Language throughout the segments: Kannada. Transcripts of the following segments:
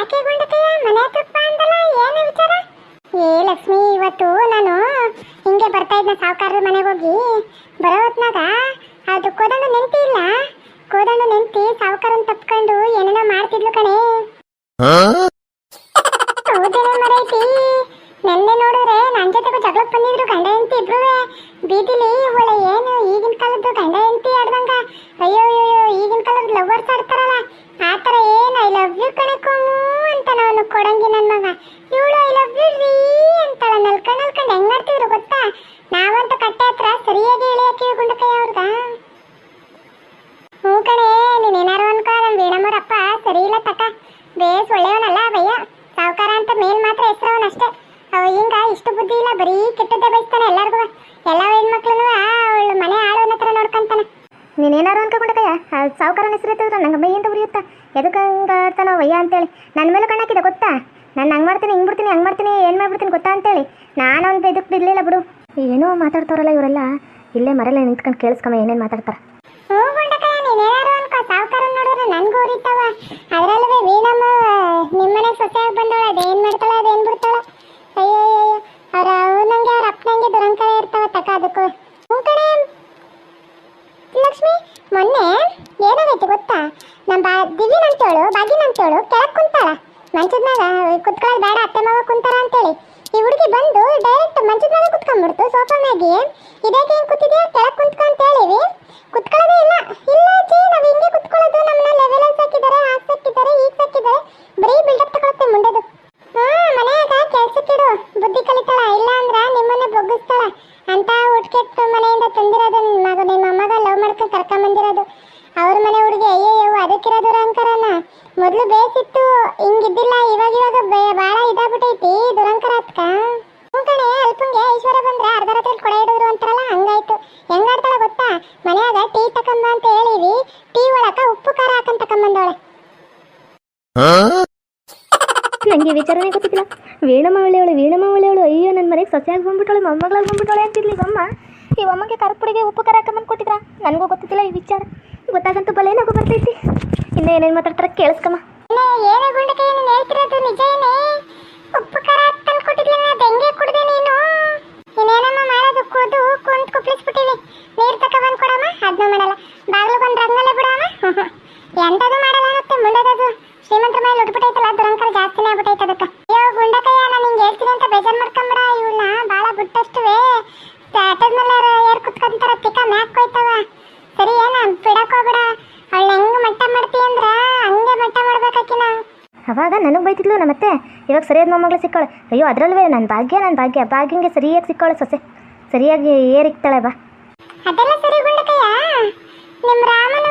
ಯಾಕೆ ಗುಂಡಕಯ್ಯ ಮನೆ ತುಪ್ಪ ಅಂದಲ್ಲ? ಏನು ವಿಚಾರ? ಏ ಲಕ್ಷ್ಮಿ, ಇವತ್ತು ನಾನು ಹಿಂಗೆ ಬರ್ತಾ ಇದ್ನ ಸಾವುಕಾರರ ಮನೆಗೆ ಹೋಗಿ. ಬರೋ ಹೊತ್ನಾಗ ಅದು ಕೋದಂಡು ನೆನ್ಪಿ ಇಲ್ಲ. ಕೋದಂಡು ನೆನ್ಪಿ ಸಾವುಕಾರನ್ ತಪ್ಕೊಂಡು ಏನೇನೋ ಮಾಡ್ತಿದ್ಲು ಕಣೆ ಹೌದೇನೆ ಮರೈತಿ ನೆನ್ನೆ ನೋಡಿದ್ರೆ ನನ್ ಜೊತೆಗೂ ಬಂದಿದ್ರು ಗಂಡ ಹೆಂಡತಿ ಇಬ್ರು ಬೀದಿಲಿ ಒಳ್ಳೆ ಏನು ಈಗಿನ ಕಾಲದ್ದು ಗಂಡ ಹೆಂಡತಿ ಆಡ್ದಂಗ. ಅಯ್ಯೋ ಅಯ್ಯೋ ಈಗಿನ ಕಾಲದ ಲವರ್ಸ್ ಆಡ್ತಾರಲ್ಲ. ಆ ಥರ ಏನು ಐ ಲವ್ ಯು ಕಣಕಮ್ಮು ಅಂತ ನಾನು ಕೊಡಂಗಿ ನನ್ನ ಮಗ. ಇವಳು ಐ ಲವ್ ಯು ರೀ ಅಂತಾಳ ನಲ್ಕಂಡ್ ನಲ್ಕಂಡ್ ಹೆಂಗ್ ಮಾಡ್ತಿದ್ರು ಗೊತ್ತಾ? ನಾವಂತೂ ಕಟ್ಟೆ ಹತ್ರ ಸರಿಯಾಗಿ ಇಳಿಯಕ್ಕೆ ಗುಂಡಕೈ ಅವ್ರಗ ಹ್ಞೂ ಕಣೆ ನೀನೇನಾರು ಅನ್ಕೋ ನಮ್ಮ ವೀಣಮ್ಮರಪ್ಪ ಸರಿ ಇಲ್ಲ ತಕ. ಬೇಸ್ ಒಳ್ಳೆಯವನಲ್ಲ ಭಯ್ಯ. ಸಾವುಕಾರ ಅಂತ ಮೇಲ್ ಮಾತ್ರ ಹೆಸರವನಷ್ಟೇ. ಹಿಂಗ ಇಷ್ಟು ಬುದ್ಧಿ ಇಲ್ಲ, ಬರೀ ಕೆಟ್ಟದ್ದೇ ಬಯಸ್ತಾನೆ ಎಲ್ಲರಿಗೂ. ಎಲ್ಲ ಹೆಣ್ಮಕ್ಳು ಅವಳು ಮನೆ ಆಳೋನ ಹತ್ರ ನೋಡ್ಕೊಂತಾನೆ. ನೀನೇನಾರು ಅನ್ಕೊಂಡಕಯ್ಯ ಸಾವುಕಾರನ ಹೆಸರು ಎತ್ತಿದ್ರೆ ನಂಗೆ ಮೈಯಿಂದ ಅಂತ ಉರಿಯುತ್ತಾ. ಎದಕ್ಕೆ ಹಂಗೆ ಆಡ್ತಾನೋ ವಯ್ಯ ಅಂತೇಳಿ. ನನ್ನ ಮೇಲೆ ಕಣ್ಣಾಕಿದ ಗೊತ್ತಾ? ನಾನು ಹಂಗೆ ಮಾಡ್ತೀನಿ, ಹಿಂಗೆ ಬಿಡ್ತೀನಿ, ಹಂಗೆ ಮಾಡ್ತೀನಿ, ಏನು ಮಾಡ್ಬಿಡ್ತೀನಿ ಗೊತ್ತಾ ಅಂತೇಳಿ. ನಾನು ಅವ್ನು ಇದಕ್ಕೆ ಬಿಡಲಿಲ್ಲ ಬಿಡು. ಏನೋ ಮಾತಾಡ್ತಾರಲ್ಲ ಇವರೆಲ್ಲ. ಇಲ್ಲೇ ಮರಲ್ಲೇ ನಿಂತ್ಕೊಂಡು ಕೇಳಿಸ್ಕಮ್ಮ ಏನೇನು ಮಾತಾಡ್ತಾರೆ ಹ್ಞೂ ಗುಂಡಕಯ್ಯ ನೀನೇನಾರು ಅನ್ಕೋ ಸಾವುಕಾರ ನೋಡಿದ್ರೆ ನನ್ಗೂ ಉರಿತಾವ ಅದರಲ್ಲೂ ವೀಣಮ್ಮ ನಿಮ್ಮನೆಗೆ ಸೊಸೆಯಾಗಿ ಬಂದವಳ ಅದೇನು ಮಾಡ್ತಾಳ ಅದೇನು ಬಿಡ್ತಾಳ ಅಯ್ಯೋ ಅವ್ರ ಅವನಂಗೆ ಅವ್ರ ಅಪ್ಪನಂಗೆ ದುರಂಕಾರ ಇರ್ತಾವ ತಕ ಅದಕ್ಕೂ ಹ್ಞೂ ಕಣೆ ಲಕ್ಷ್ಮಿ ಮೊನ್ನೆ ಏನಾಗೈತೆ ಗೊತ್ತಾ ನಮ್ಮ ಬಾ ದಿವ್ಯನ್ ಅಂತೇಳು ಬಾಗಿನ ಅಂತೇಳು ಕೆಳಗೆ ಕುಂತಾಳ. ಮಂಚದ ಮ್ಯಾಗ ಕುತ್ಕೊಳ್ಳೋದು ಬೇಡ, ಅತ್ತೆ ಮಗ ಕುಂತಾರ ಅಂತೇಳಿ. ಈ ಹುಡುಗಿ ಬಂದು ಡೈರೆಕ್ಟ್ ಮಂಚದ ಮ್ಯಾಗ ಕುತ್ಕೊಂಡ್ಬಿಡ್ತು ಸೋಫಾ ಮ್ಯಾಗೆ. ಇದಕ್ಕೆ ಏನು ಕೂತಿದ್ಯಾ? ಕೆಳಗೆ ಕುಂತ್ಕೊ ಅಂತ ಕುತ್ಕೊಳ್ಳೋದೇ ಇಲ್ಲ. ಇಲ್ಲ ಅಜ್ಜಿ, ನಾವು ಹಿಂಗೆ ಕುತ್ಕೊಳ್ಳೋದು ನಮ್ಮನ್ನ ಲೆವೆಲ್ ಹಾಕಿದ್ದಾರೆ ಹಾಕ್ ಹಾಕಿದ್ದಾರೆ ಈಗ ಹಾಕಿದ್ದಾರೆ ಬರೀ ಬಿಲ್ಡಪ್ ತಗೊಳುತ್ತೆ ಮುಂಡೆದು ಹಾ ಮನೆಯಾಗ ಕೆಲ್ಸಕ್ಕಿಡು ಬುದ್ಧಿ ಕಲಿತಾಳ ಇಲ್ಲ ಅಂದ್ರ ನಿಮ್ಮನ್ನ ಬೊಗ್ಗಿಸ್ತಾಳ ಅಂತ ಹುಟ್ಕೆಟ್ಟು ಮನೆಯಿಂದ ತಂದಿರೋದು ನಿನ್ ಮಗ ನಿಮ್ಮ ಅಮ್ಮಗ ಲವ್ ಮಾಡ್ಕೊಂಡು ಕರ್ಕೊಂಡ್ ಬಂದಿರೋದು ಅವ್ರ ಮನೆ ಹುಡುಗಿ ಅಯ್ಯಯ್ಯೋ ಅದಕ್ಕಿರೋದು ದುರಂಕರನ ಮೊದ್ಲು ಬೇಸಿತ್ತು ಹಿಂಗಿದ್ದಿಲ್ಲ ಇವಾಗ ಇವಾಗ ಬೇ- ಬಾಳ ಇದಾಗ್ಬಿಟ್ಟೈತಿ ದುರಂಕರ ಅತ್ಕ ಹ್ಞೂ ಕಣೆ ಈಶ್ವರ ಐಶ್ವರ್ಯ ಬಂದ್ರೆ ಅರ್ಧ ರಾತ್ರಿ ಕೊಡ ಹಿಡಿದ್ರು ಅಂತಾರಲ್ಲ ಹಂಗಾಯ್ತು. ಹೆಂಗಾಡ್ತಾಳ ಗೊತ್ತಾ? ಮನ್ಯಾಗ ಟೀ ತಕಂಬ ಅಂತ ಹೇಳಿವಿ ಟೀ ಒಳಕ ಉಪ್ಪು ಖಾರ ಹಾಕಂತ ತಕೊಂಬಂದವಳೆ. ನನಗೆ ವಿಚಾರನೇ ಗೊತ್ತಿಲ್ಲ. ವೀಣಮ್ಮ ಒಳ್ಳೆಯವಳು ವೀಣಮ್ಮ ಒಳ್ಳೆಯವಳು ಅಯ್ಯೋ ನನ್ನ ಮನೆಗೆ ಸೊಸೆಯಾಗಿ ಬಂದ್ಬಿಟ್ಟಳೆ ಮೊಮ್ಮಗಳಾಗಿ ಬಂದ್ಬಿಟ್ಟಳೆ ಅಂತಿರ್ಲಿ ಈ ಅಮ್ಮ ಈ ಅಮ್ಮಗೆ ಕರಪುಡಿಗೆ ಉಪ್ಪು ಖಾರ ಹಾಕಂಬಂದು ಕೊಟ್ಟಿದ್ರ? ನನಗೂ ಗೊತ್ತಿಲ್ಲ ಈ ವಿಚಾರ. ಗೊತ್ತಾಗಂತೂ ಬಲೆ ನಗು ಬರ್ತೈತಿ. ಇನ್ನೂ ಏನೇನು ಮಾತಾಡ್ತಾರೆ ಕೇಳಿಸ್ಕಮ್ಮ. ಏನೇ ಏನೇ ಗುಂಡಕ್ಕೆ ನೀನು ಹೇಳ್ತಿರೋದು ನಿಜ ಏನೇ? ಉಪ್ಪು ಖಾರ ತಂದು ಕುಡ್ದೆ ನೀನು? ಇನ್ನೇನಮ್ಮ ಮಾಡೋದು, ಕೂದು ಕುಂತ್ ಕುಪ್ಲಿಸ್ಬಿಟ್ಟಿವಿ ನೀರು ತಕ ಬಂದು ಕೊಡಮ್ಮ ಅದನ್ನ ಮಾಡಲ್ಲ. ಬಾಗ್ಲು ಬಂದು ರಂಗಲ್ಲೇ ಬಿಡಮ್ಮ. ಎಂಥದ್ದು ಮಾಡಲ್ಲ ಅನ್ನತ್ತೆ ಮುಂಡದದು ಶ್ರೀಮಂತರ ಮೇಲೆ ಉಟ್ಬಿಟ್ಟೈತಲ್ಲ ದುರಂಕರ ಜಾಸ್ತಿನೇ ಆಗ್ಬಿಟ್ಟೈತೆ ಅದಕ್ಕೆ ಅಯ್ಯೋ ಗುಂಡಕಯ್ಯ ನಾನು ಹಿಂಗೆ ಹೇಳ್ತೀನಿ ಅಂತ ಬೇಜಾರು ಮಾಡ್ಕೊಂಬಿಡ ಇವಳನ್ನ ಭಾಳ ಬಿಟ್ಟಷ್ಟುವೆ ಆಟದ ಮೇಲೆ ಏರ್ ಕುತ್ಕೊಂತಾರ ತಿಕ್ಕ ಮ್ಯಾಕ್ ಕೊಯ್ತಾವ ಸರಿ ಏನ ಬಿಡಕ್ ಹೋಗ್ಬೇಡ ಅವಳು ಹೆಂಗ್ ಮಟ್ಟ ಮಾಡ್ತಿ ಅಂದ್ರ ಹಂಗೆ ಮಟ್ಟ ಮಾಡ್ಬೇಕಾಕಿನ ಅವಾಗ ನನಗೆ ಬೈತಿದ್ಲು ನಮ್ಮತ್ತೆ ಇವಾಗ ಸರಿಯಾದ ಮೊಮ್ಮಗಳು ಸಿಕ್ಕಾಳೆ. ಅಯ್ಯೋ, ಅದರಲ್ವೇ ನನ್ನ ಭಾಗ್ಯ ನನ್ನ ಭಾಗ್ಯ. ಭಾಗ್ಯಂಗೆ ಸರಿಯಾಗಿ ಸಿಕ್ಕಾಳೆ ಸೊಸೆ. ಸರಿಯಾಗಿ ಏರಿಕ್ತಾಳೆ ಬಾ. ಅದೆಲ್ಲ ಸರಿ ಗುಂಡಕಯ್ಯ? ನಿಮ್ಮ ರಾಮನುವೆ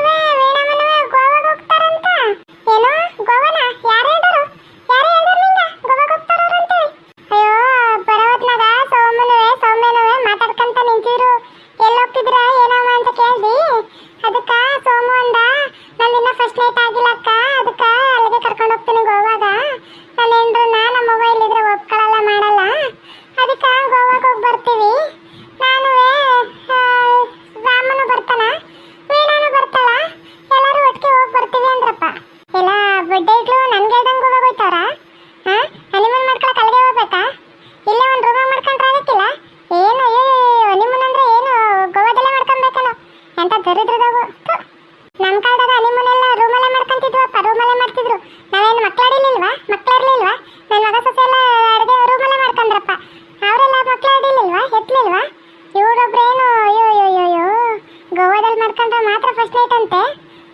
ಮಾತ್ರ ಫಸ್ಟ್ ನೈಟ್ ಅಂತೆ.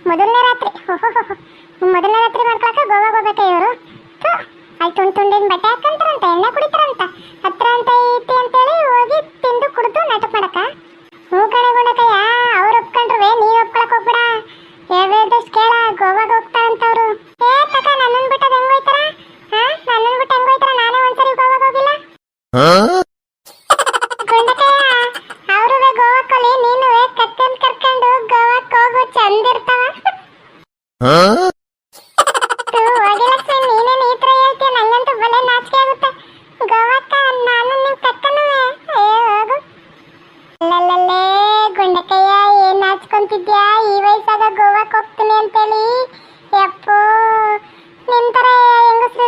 ಮೊದಲನೇ ರಾತ್ರಿ. ಮೊದಲನೇ ರಾತ್ರಿ ಮಾಡ್ಕೊಳಕ ಗೋವಾ ಹೋಗ್ಬೇಕ ಇವರು. ಅಲ್ಲಿ ತುಂಡು ತುಂಡಿನ ಬಟ್ಟೆ ಹಾಕಂತಾರಂತ, ಎಣ್ಣೆ ಕುಡಿತಾರಂತ. ಹತ್ರ ಅಂತ ಐತಿ ಅಂತೇಳಿ ಹೋಗಿ ತಿಂದು ಕುಡಿದು ನಾಟಕ ಮಾಡಕ. ಹೂ ಕಣೆ ಗುಣಕಯ್ಯ, ಅವ್ರು ಒಪ್ಕೊಂಡ್ರೆ ನೀ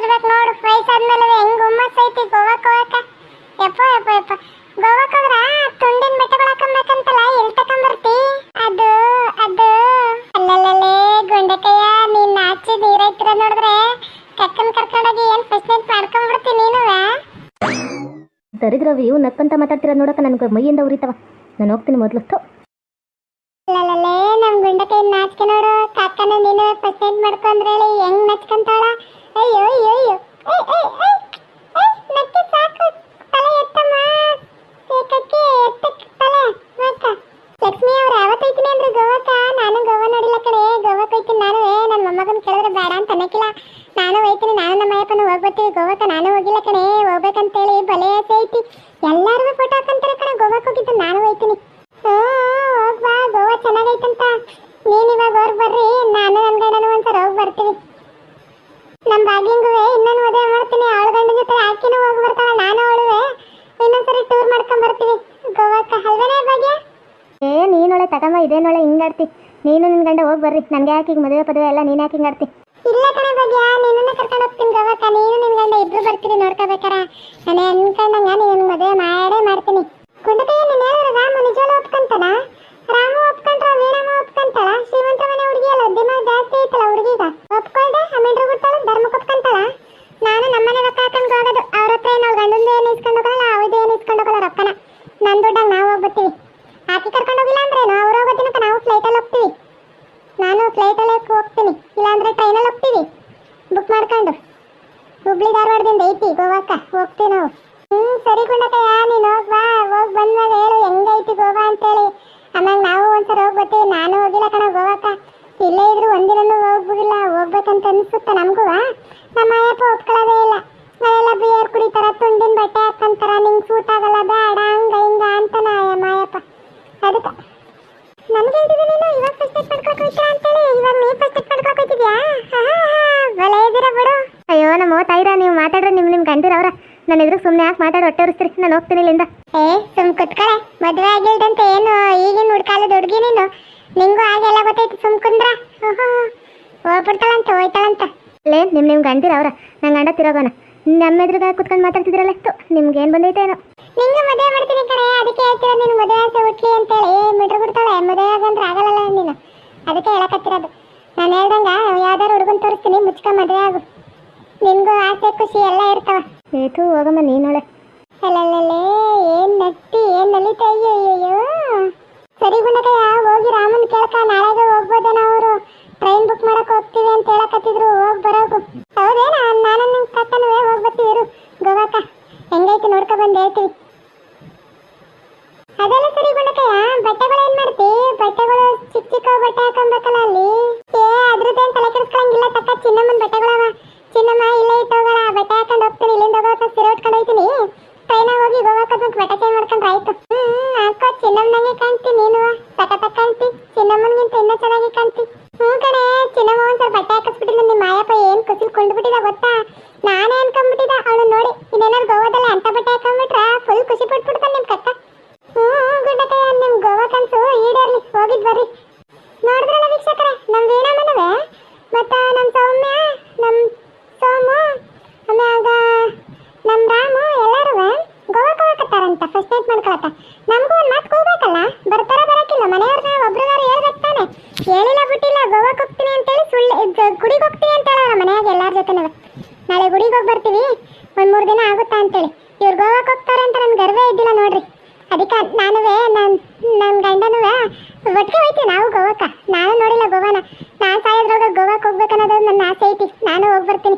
ಇರ್ಬೇಕು ನೋಡು. ವಯಸ್ಸು ಆದ್ಮೇಲೆ ಹೆಂಗ್ ಹುಮ್ಮಸ್ ಐತಿ ಗೋವಾಕ್ ಹೋಗಕ? ಯಪ್ಪ ಯಪ್ಪ ಯಪ್ಪ. ಗೋವಾಕ್ ಹೋದ್ರ ತುಂಡಿನ ಬೆಟ್ಟಗಳು ಹಾಕೊಂಬೇಕಂತಲ್ಲ ಎಲ್ಲಿ ತಕೊಂಬರ್ತಿ ಅದು ಅದು. ಅಲ್ಲಲ್ಲೇ ಗುಂಡಕಯ್ಯ ನೀನ್ ನಾಚಿ ನೀರೈತ್ರ ನೋಡಿದ್ರೆ ಕಕ್ಕನ್ ಕರ್ಕೊಂಡೋಗಿ ಏನ್ ಫಸ್ಟ್ ನೈಟ್ ಮಾಡ್ಕೊಂಡ್ಬಿಡ್ತಿ ನೀನು? ದರಿದ್ರ ಇವು ನಕ್ಕಂತ ಮಾತಾಡ್ತಿರ ನೋಡಕ ನನ್ಗೆ ಮೈಯಿಂದ ಉರಿತವ. ನಾನು ಹೋಗ್ತೀನಿ ಮೊದ್ಲು ಅಲ್ಲಲ್ಲೇ ನಮ್ ಗುಂಡಕೈ ನಾಚಿಕೆ ನೋಡು. ಕಾಕನ ನೀನು ಫಸ್ಟ್ ನೈಟ್ ಮಾಡ್ಕೊಂಡ್ರೆ ಹೆಂಗ್ ನಚ್ಕೊಂತಾಳ? ஐயோ ஐயோ ஐயோ. ஐ ஐ ஐ ஐ சாக்கு. ನೀನು ನಿನ್ನ ಗಂಡ ಹೋಗ್ ಬರ್ರಿ. ನನಗೆ ಯಾಕೆ ಈಗ ಮದುವೆ ಪದವೆ ಎಲ್ಲ ನೀನು ಯಾಕೆ ಮಾಡ್ತಿ ಇಲ್ಲ ಕಣೆ ಬಗ್ಗೆ ನಿನ್ನ ಕರ್ಕೊಂಡು ಹೋಗ್ತೀನಿ ಗೋವಾಕ್ಕ ನೀನು ನಿನ್ ಗಂಡ ಇಬ್ರು ಬರ್ತೀನಿ ನೋಡ್ಕೋಬೇಕಾರ. ನಾನು ಅನ್ಕೊಂಡಂಗ ನೀನು ಮದುವೆ ಮಾಡೇ ಮಾಡ್ತೀನಿ. ಕುಂಡತೆ, ನೀನು ಹೇಳಿದ್ರೆ ರಾಮು ನಿಜವಾಗ್ಲೂ ಒಪ್ಕೊಂತಾನ? ರಾಮು ಒಪ್ಕೊಂಡ್ರ, ವೀಣಮ್ಮ ಒಪ್ಕೊಂತಾಳ? ಶ್ರೀಮಂತ ಮನೆ ಹುಡುಗಿ ಅಲ್ಲ ದಿಮಾಗ್ ಜಾಸ್ತಿ ಐತಲ್ಲ ಹುಡುಗಿಗ? ಒಪ್ಕೊಳ್ದೆ ಹುಬ್ಳಿ ಧಾರವಾಡದಿಂದ ಐತಿ, ಗೋವಾಕ್ಕ. ಹೋಗ್ತೀವಿ ನಾವು. ಹ್ಞೂ ಸರಿ ಗುಂಡಕಯ್ಯ ನೀನು ಹೋಗ್ ಬಾ. ಬಂದ ಬಂದ್ಮೇಲೆ ಹೇಳು, ಹೆಂಗೈತಿ ಗೋವಾ ಅಂತೇಳಿ. ಆಮೇಲೆ ನಾವು ಒಂದ್ಸಲ ಹೋಗಿ ನಾನು ಹೋಗಿಲ್ಲ ಕಣ ಗೋವಾಕ್ಕ. ಇಲ್ಲೇ ಇದ್ರು ಒಂದಿನೂ ಹೋಗ್ಬಿಡಿಲ್ಲ ಹೋಗ್ಬೇಕಂತ ಅನ್ಸುತ್ತೆ ನಮಗೂ ನಮ್ಮ ಅಯ್ಯಪ್ಪ ಒಪ್ಕೊಳ್ಳೋದೇ ಇಲ್ಲ. ನಾವೆಲ್ಲ ಬಿಯರ್ ಕುಡಿತಾರ, ತುಂಡಿನ ಬಟ್ಟೆ ಹಾಕಂತಾರ ನಿಂಗೆ ಸೂಟ್ ಆಗಲ್ಲ ಬೇಡ ಹಂಗ ಹಿಂಗ ಅಂತಾನ ನಮ್ಮ ಅಯ್ಯಪ್ಪ ಅದಕ್ಕೆ ನನ್ಗೆ ಹೇಳ್ತಿದ್ದೀನಿ ನೀನು ಇವಾಗ ಫಸ್ಟ್ ಏಡ್ ಮಾಡ್ಕೊಕ್ ಹೋಯ್ತಾ ಅಂತೇಳಿ ಇವಾಗ ನೀ ಫಸ್ಟ್ ಏಡ್ ಮಾಡ್ಕೊಕ್ ಹೋಯ್ತಿದ್ಯಾ ಬಲೆ ಇದ್ದೀರಾ ಬಿಡು ಅಯ್ಯೋ ನಮ್ಮ ತಾಯಿರ ನೀವು ಮಾತಾಡ್ರೆ ನಿಮ್ಮ ನಿಮ್ಮ ಗಂಡಿರವ್ರ ನನ್ನ ಎದುರು ಸುಮ್ಮನೆ ಯಾಕೆ ಮಾತಾಡಿ ಹೊಟ್ಟೆ ಉರಿಸ್ತೀರಿ ನಾನು ಹೋಗ್ತೀನಿ ಇಲ್ಲಿಂದ. ಏ ಸುಮ್ ಕುತ್ಕಳೆ. ಮದುವೆ ಆಗಿಲ್ದಂತೆ ಏನು ಈಗಿನ ಹುಡ್ಕಾಲದ ಹುಡುಗಿ ನೀನು? ನಿಂಗೂ ಹಾಗೆಲ್ಲ ಗೊತ್ತೈತಿ ಸುಮ್ ಕುಂದ್ರ? ಹೋಗ್ಬಿಡ್ತಾಳಂತ ಹೋಯ್ತಾಳಂತ. ಲೇ ನಿಮ್ ನಿಮ್ ಗಂಡಿರ ಅವ್ರ. ನಂಗೆ ಗಂಡ ತಿರೋಗೋಣ ನಮ್ಮ ಎದುರುಗ ಕುತ್ಕೊಂಡು ಮಾತಾಡ್ತಿದ್ರಲ್ಲ ಇತ್ತು. ನಿಮ್ಗೆ ಏನು ಬಂದೈತೆ ಏನೋ? ನಿಂಗೆ ಮದುವೆ ಮಾಡ್ತೀನಿ ಕಣೆ. ಅದಕ್ಕೆ ಹೇಳ್ತೀರ ನೀನು ಮದುವೆ ಆಸೆ ಹುಟ್ಲಿ ಅಂತೇಳಿ? ಮಿಡ್ರು ಬಿಡ್ತಾಳೆ. ಮದುವೆ ಆಗಂದ್ರೆ ಆಗಲ್ಲ ನೀನು. ಅದಕ್ಕೆ ಹೇಳಕತ್ತಿರೋದು. ನಾನು ಹೇಳ್ದಂಗ ಯಾವ್ದಾರು ಹುಡುಗನ್ ತೋರಿಸ್ತೀನಿ ಮುಚ್ಕ ಮದುವೆ ಆಗು. ನಿನ್ಗೂ ಆಸೆ ಖುಷಿ ಎಲ್ಲ ಇರ್ತಾವ. ಏತು ಹೋಗಮ್ಮ ನೀನೊಳೆ ಅಲ್ಲಲ್ಲೇ ಏನ್ ನಟ್ಟಿ, ಏನ್ ನಲಿತಾ ಅಯ್ಯೋ ಸರಿ ಗುಂಡಕಯ್ಯ ಹೋಗಿ ರಾಮನ್ ಕೇಳ್ಕ, ನಾಳೆಗೆ ಹೋಗ್ಬೋದೇನ ಅವರು. ಟ್ರೈನ್ ಬುಕ್ ಮಾಡಕ್ ಹೋಗ್ತೀವಿ ಅಂತ ಹೇಳಕತ್ತಿದ್ರು, ಹೋಗ್ ಬರೋಗು. ಹೌದೇನಾ ನಾನು ನಿಮ್ ಕಕ್ಕನುವೆ ಹೋಗ್ ಬರ್ತೀವಿ ಇರು ಗೋವಾಕ ಹೆಂಗೈತಿ ನೋಡ್ಕೊ ಬಂದ್ ಹೇಳ್ತೀವಿ. ಅದೆಲ್ಲ ಸರಿ ಗುಂಡಕಯ್ಯ ಬಟ್ಟೆಗಳು ಏನ್ ಮಾಡ್ತಿ? ಬಟ್ಟೆಗಳು ಚಿಕ್ಕ ಚಿಕ್ಕ ಬಟ್ಟೆ ಹಾಕೊಂಬೇಕಲ್ಲ ಅಲ್ಲಿ? ಏ, ಅದ್ರದ್ದೇನ್ ತಲೆ ಕೆಡಿಸ್ಕೊಳಂಗಿಲ್ಲ ತಕ್ಕ, ಚಿನ್ನಮ್ಮನ್ ಬಟ್ಟೆಗಳವ. ಚಿನ್ನಮ್ಮ, ಇಲ್ಲೇ ಇಟ್ಟೋಗಳ ಬಟ್ಟೆ ಹಾಕೊಂಡು ಹೋಗ್ತೀನಿ, ಇಲ್ಲಿಂದ ಹೋಗೋಕೆ ಸಿರೆ ಉಟ್ಕೊಂಡು ಹೋಗ್ತೀನಿ ಟ್ರೈನಾಗ ಹೋಗಿ ಗೋವಾಕ ಬಂದು ಬಟ್ಟೆ ಚೇಂಜ್ ಮಾಡ್ಕೊಂಡ್ರೆ ಆಯ್ತು. ಹ್ಮ್ ಹಾಕೋ, ಚಿನ್ನಮ್ಮನಂಗೆ ಕಾಣ್ತಿ ನೀನು. ಸಖತ್ತ ಕಾಣ್ತಿ, ಚಿನ್ನಮ್ಮನ್ಗಿಂತ ಇನ್ನೂ ಚೆನ್ನಾಗಿ ಕಾಣ್ತಿ. ಹ್ಞೂ ಕಣೆ, ಚಿನ್ನಮ್ಮ ಒಂದ್ಸಲ ಬಟ್ಟೆ ಹಾಕಿಸ್ಬಿಟ್ಟಿಲ್ಲ ನಿಮ್ಮ ಮಾಯಪ್ಪ ಏನ್ ಕುಸಿಲ್ ಕೊಂಡ್ಬಿಟ್ಟಿದ ಗೊತ್ತಾ? ನಾನೇ ಅನ್ಕೊಂಡ್ಬಿಟ್ಟಿದ್ದ. ಫಸ್ಟ್ ನೈಟ್ ಮಾಡ್ಕೊಳಕ ನಮಗೂ ಒಂದು ಮಾತು ಕೂಗಬೇಕಲ್ಲ ಬರ್ತಾರ ಬರಕ್ಕಿಲ್ಲ ಮನೆಯವ್ರನ್ನ ಒಬ್ರಿಗಾರು ಹೇಳ್ಬೇಕು ತಾನೆ ಹೇಳಿಲ್ಲ ಬಿಟ್ಟಿಲ್ಲ, ಗೋವಾಕ್ ಹೋಗ್ತೀನಿ ಅಂತೇಳಿ ಸುಳ್ಳು ಗುಡಿಗೆ ಹೋಗ್ತೀನಿ ಅಂತ ಹೇಳೋಣ ಮನ್ಯಾಗ ಎಲ್ಲರ ಜೊತೆನೂ. ನಾಳೆ ಗುಡಿಗೆ ಹೋಗಿ ಬರ್ತೀವಿ ಒಂದು ಮೂರು ದಿನ ಆಗುತ್ತಾ ಅಂತೇಳಿ. ಇವ್ರು ಗೋವಾಕ್ ಹೋಗ್ತಾರೆ ಅಂತ ನನ್ ಗರ್ವೇ ಇದ್ದಿಲ್ಲ ನೋಡ್ರಿ. ಅದಕ್ಕೆ ನಾನುವೇ ನನ್ನ ನನ್ನ ಗಂಡನೂ ಒಟ್ಟಿಗೆ ಹೋಯ್ತೀವಿ ನಾವು ಗೋವಾಕ ನಾನು ನೋಡಿಲ್ಲ ಗೋವಾನ. ನಾನು ಸಾಯೋದ್ರೊಳಗೆ ಗೋವಾಕ್ ಹೋಗ್ಬೇಕನ್ನೋದು ನನ್ನ ಆಸೆ ಐತಿ. ನಾನು ಹೋಗಿ ಬರ್ತೀನಿ.